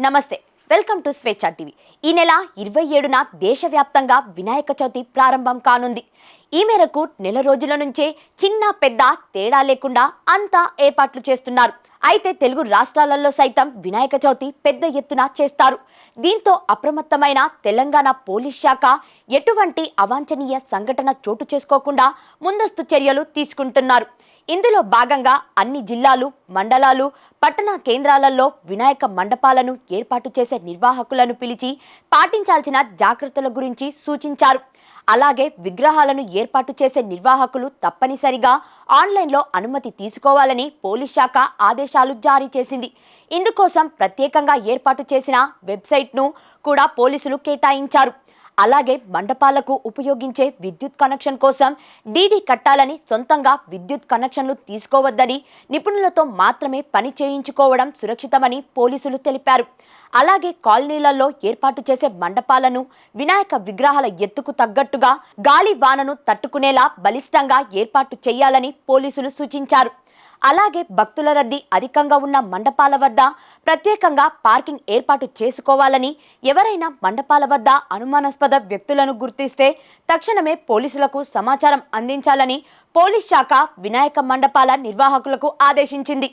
నమస్తే welcome to స్వేచ్ఛ TV. ఈ నెల ఇరవై ఏడున దేశవ్యాప్తంగా వినాయక చవితి ప్రారంభం కానుంది. ఈ మేరకు నెల రోజుల నుంచే చిన్న పెద్ద తేడా లేకుండా అంతా ఏర్పాట్లు చేస్తున్నారు. అయితే తెలుగు రాష్ట్రాలలో సైతం వినాయక చవితి పెద్ద ఎత్తున చేస్తారు. దీంతో అప్రమత్తమైన తెలంగాణ పోలీస్ శాఖ ఎటువంటి అవాంఛనీయ సంఘటన చోటు చేసుకోకుండా ముందస్తు చర్యలు తీసుకుంటున్నారు. ఇందులో భాగంగా అన్ని జిల్లాలు మండలాలు పట్టణ కేంద్రాలలో వినాయక మండపాలను ఏర్పాటు చేసే నిర్వాహకులను పిలిచి పాటించాల్సిన జాగ్రత్తల గురించి సూచించారు. అలాగే విగ్రహాలను ఏర్పాటు చేసే నిర్వాహకులు తప్పనిసరిగా ఆన్లైన్లో అనుమతి తీసుకోవాలని పోలీస్ శాఖ ఆదేశాలు జారీ చేసింది. ఇందుకోసం ప్రత్యేకంగా ఏర్పాటు చేసిన వెబ్సైట్ను కూడా పోలీసులు కేటాయించారు. అలాగే మండపాలకు ఉపయోగించే విద్యుత్ కనెక్షన్ కోసం డీడీ కట్టాలని సొంతంగా విద్యుత్ కనెక్షన్లు తీసుకోవద్దని నిపుణులతో మాత్రమే పని చేయించుకోవడం సురక్షితమని పోలీసులు తెలిపారు. అలాగే కాలనీలలో ఏర్పాటు చేసే మండపాలను వినాయక విగ్రహాల ఎత్తుకు తగ్గట్టుగా గాలి వానను తట్టుకునేలా బలిష్టంగా ఏర్పాటు చేయాలని పోలీసులు సూచించారు. అలాగే భక్తుల రద్దీ అధికంగా ఉన్న మండపాల వద్ద ప్రత్యేకంగా పార్కింగ్ ఏర్పాటు చేసుకోవాలని ఎవరైనా మండపాల వద్ద అనుమానాస్పద వ్యక్తులను గుర్తిస్తే తక్షణమే పోలీసులకు సమాచారం అందించాలని పోలీస్ శాఖ వినాయక మండపాల నిర్వాహకులకు ఆదేశించింది.